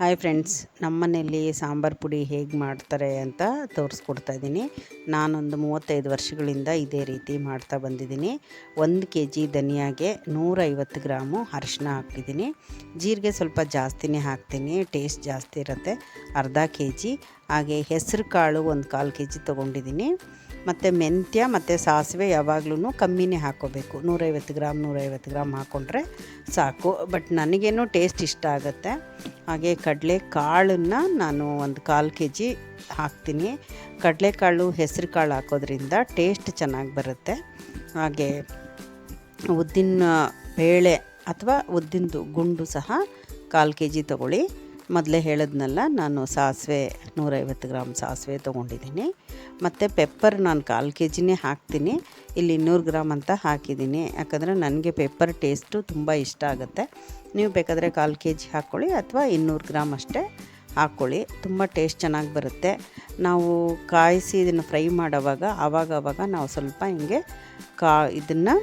Hi friends, ನಮ್ಮನೆಯಲ್ಲಿ ಸಾಂಬಾರು ಪುಡಿ ಹೇಗೆ ಮಾಡ್ತಾರೆ ಅಂತ ತೋರಿಸ್ಕೊಡ್ತಾ ಇದ್ದೀನಿ. ನಾನೊಂದು ಮೂವತ್ತೈದು ವರ್ಷಗಳಿಂದ ಇದೇ ರೀತಿ ಮಾಡ್ತಾ ಬಂದಿದ್ದೀನಿ. ಒಂದು ಕೆ ಜಿ ಧನಿಯಾಗೆ ನೂರೈವತ್ತು ಗ್ರಾಮು ಅರಿಶಿನ ಹಾಕಿದ್ದೀನಿ ಜೀರಿಗೆ ಸ್ವಲ್ಪ ಜಾಸ್ತಿನೇ ಹಾಕ್ತೀನಿ, ಟೇಸ್ಟ್ ಜಾಸ್ತಿ ಇರುತ್ತೆ. ಅರ್ಧ ಕೆ ಜಿ ಹಾಗೆ ಹೆಸರು ಕಾಳು ಒಂದು ಕಾಲು ಕೆ ಜಿ ತೊಗೊಂಡಿದ್ದೀನಿ. ಮತ್ತು ಮೆಂತ್ಯ, ಮತ್ತು ಸಾಸಿವೆ ಯಾವಾಗಲೂ ಕಮ್ಮಿನೇ ಹಾಕೋಬೇಕು. ನೂರೈವತ್ತು ಗ್ರಾಮ್ ನೂರೈವತ್ತು ಗ್ರಾಮ್ ಹಾಕ್ಕೊಂಡ್ರೆ ಸಾಕು. ಬಟ್ ನನಗೇನು ಟೇಸ್ಟ್ ಇಷ್ಟ ಆಗುತ್ತೆ. ಹಾಗೆ ಕಡಲೆ ಕಾಳನ್ನು ನಾನು ಒಂದು ಕಾಲು ಕೆ ಜಿ ಹಾಕ್ತೀನಿ ಕಡಲೆಕಾಳು ಹೆಸರು ಕಾಳು ಹಾಕೋದ್ರಿಂದ ಟೇಸ್ಟ್ ಚೆನ್ನಾಗಿ ಬರುತ್ತೆ. ಹಾಗೆ ಉದ್ದಿನ ಬೇಳೆ ಅಥವಾ ಉದ್ದಿನದು ಗುಂಡು ಸಹ ಕಾಲು ಕೆ ಜಿ ತೊಗೊಳ್ಳಿ. ಮೊದಲೇ ಹೇಳಿದ್ನಲ್ಲ, ನಾನು ಸಾಸಿವೆ, ನೂರೈವತ್ತು ಗ್ರಾಮ್ ಸಾಸಿವೆ ತೊಗೊಂಡಿದ್ದೀನಿ. ಮತ್ತು ಪೆಪ್ಪರ್ ನಾನು ಕಾಲು ಕೆ ಜಿನೇ ಹಾಕ್ತೀನಿ. ಇಲ್ಲಿ ಇನ್ನೂರು ಗ್ರಾಮ್ ಅಂತ ಹಾಕಿದ್ದೀನಿ. ಯಾಕಂದರೆ ನನಗೆ ಪೆಪ್ಪರ್ ಟೇಸ್ಟು ತುಂಬ ಇಷ್ಟ ಆಗುತ್ತೆ. ನೀವು ಬೇಕಾದರೆ ಕಾಲು ಕೆ ಜಿ ಹಾಕ್ಕೊಳ್ಳಿ ಅಥವಾ ಇನ್ನೂರು ಗ್ರಾಮ್ ಅಷ್ಟೇ ಹಾಕ್ಕೊಳ್ಳಿ ತುಂಬ ಟೇಸ್ಟ್ ಚೆನ್ನಾಗಿ ಬರುತ್ತೆ. ನಾವು ಕಾಯಿಸಿ ಇದನ್ನು ಫ್ರೈ ಮಾಡೋವಾಗ ಆವಾಗ ಆವಾಗ ನಾವು ಸ್ವಲ್ಪ ಹಿಂಗೆ ಕಾ ಇದನ್ನು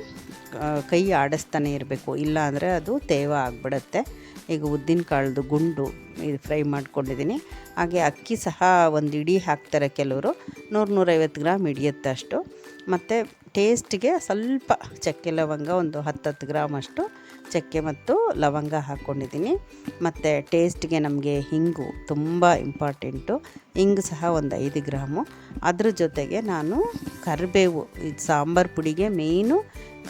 ಕೈ ಆಡಿಸ್ತಾನೆ ಇರಬೇಕು. ಇಲ್ಲ ಅಂದರೆ ಅದು ತೇವ ಆಗಿಬಿಡುತ್ತೆ. ಈಗ ಉದ್ದಿನ ಕಾಳದು ಗುಂಡು ಇದು ಫ್ರೈ ಮಾಡ್ಕೊಂಡಿದ್ದೀನಿ. ಹಾಗೆ ಅಕ್ಕಿ ಸಹ ಒಂದು ಇಡೀ ಹಾಕ್ತಾರೆ ಕೆಲವರು. ನೂರು ನೂರೈವತ್ತು ಗ್ರಾಮ್ ಹಿಡಿಯುತ್ತೆ ಅಷ್ಟು. ಮತ್ತು ಟೇಸ್ಟ್ಗೆ ಸ್ವಲ್ಪ ಚಕ್ಕೆ ಲವಂಗ ಒಂದು ಹತ್ತತ್ತು ಗ್ರಾಮ್ ಅಷ್ಟು ಚಕ್ಕೆ ಮತ್ತು ಲವಂಗ ಹಾಕ್ಕೊಂಡಿದ್ದೀನಿ. ಮತ್ತು ಟೇಸ್ಟ್ಗೆ ನಮಗೆ ಹಿಂಗು ತುಂಬ ಇಂಪಾರ್ಟೆಂಟು. ಹಿಂಗು ಸಹ ಒಂದು ಐದು ಗ್ರಾಮು. ಅದ್ರ ಜೊತೆಗೆ ನಾನು ಕರಿಬೇವು, ಇದು ಸಾಂಬಾರು ಪುಡಿಗೆ ಮೇಯ್ನು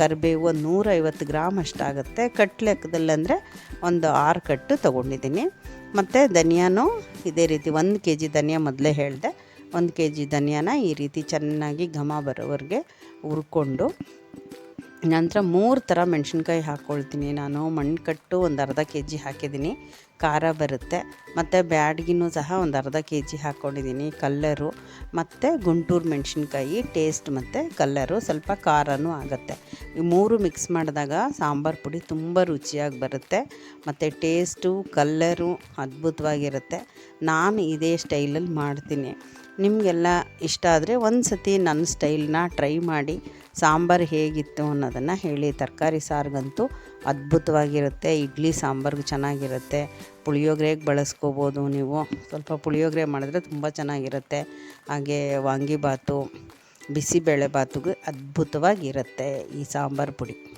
ಕರಿಬೇವು ಒಂದು ನೂರೈವತ್ತು ಗ್ರಾಮ್ ಅಷ್ಟಾಗುತ್ತೆ. ಕಟ್ ಲೆಕ್ಕದಲ್ಲಿ ಅಂದರೆ ಒಂದು ಆರು ಕಟ್ಟು ತೊಗೊಂಡಿದ್ದೀನಿ. ಮತ್ತು ಧನಿಯಾನೂ ಇದೇ ರೀತಿ ಒಂದು ಕೆ ಜಿ ಧನಿಯಾ ಮೊದಲೇ ಹೇಳಿದೆ. ಒಂದು ಕೆ ಜಿ ಧನಿಯಾನ ಈ ರೀತಿ ಚೆನ್ನಾಗಿ ಘಮ ಬರೋವರೆಗೆ ಹುರ್ಕೊಂಡು. ನಂತರ ಮೂರು ಥರ ಮೆಣಸಿನ್ಕಾಯಿ ಹಾಕ್ಕೊಳ್ತೀನಿ ನಾನು. ಮಣ್ಣು ಕಟ್ಟು ಒಂದು ಅರ್ಧ ಕೆ ಜಿ ಹಾಕಿದ್ದೀನಿ. ಖಾರ ಬರುತ್ತೆ. ಮತ್ತು ಬ್ಯಾಡ್ಗಿನೂ ಸಹ ಒಂದು ಅರ್ಧ ಕೆ ಜಿ ಹಾಕ್ಕೊಂಡಿದ್ದೀನಿ ಕಲ್ಲರು. ಮತ್ತು ಗುಂಟೂರು ಮೆಣಸಿನ್ಕಾಯಿ ಟೇಸ್ಟ್ ಮತ್ತು ಕಲ್ಲರು. ಸ್ವಲ್ಪ ಖಾರನೂ ಆಗುತ್ತೆ. ಈ ಮೂರು ಮಿಕ್ಸ್ ಮಾಡಿದಾಗ ಸಾಂಬಾರು ಪುಡಿ ತುಂಬ ರುಚಿಯಾಗಿ ಬರುತ್ತೆ. ಮತ್ತು ಟೇಸ್ಟು ಕಲ್ಲರು ಅದ್ಭುತವಾಗಿರುತ್ತೆ. ನಾನು ಇದೇ ಸ್ಟೈಲಲ್ಲಿ ಮಾಡ್ತೀನಿ. ನಿಮಗೆಲ್ಲ ಇಷ್ಟ ಆದರೆ ಒಂದು ಸತಿ ನನ್ನ ಸ್ಟೈಲ್ನ ಟ್ರೈ ಮಾಡಿ ಸಾಂಬಾರು ಹೇಗಿತ್ತು ಅನ್ನೋದನ್ನು ಹೇಳಿ. ತರಕಾರಿ ಸಾರಿಗಂತೂ ಅದ್ಭುತವಾಗಿರುತ್ತೆ. ಇಡ್ಲಿ ಸಾಂಬಾರ್ಗೂ ಚೆನ್ನಾಗಿರುತ್ತೆ. ಪುಳಿಯೋಗರೆಗೆ ಬಳಸ್ಕೋಬೋದು ನೀವು. ಸ್ವಲ್ಪ ಪುಳಿಯೋಗರೆ ಮಾಡಿದ್ರೆ ತುಂಬ ಚೆನ್ನಾಗಿರುತ್ತೆ. ಹಾಗೆ ವಾಂಗಿಬಾತು ಬಿಸಿಬೇಳೆ ಬಾತುಗೆ ಅದ್ಭುತವಾಗಿರುತ್ತೆ ಈ ಸಾಂಬಾರು ಪುಡಿ.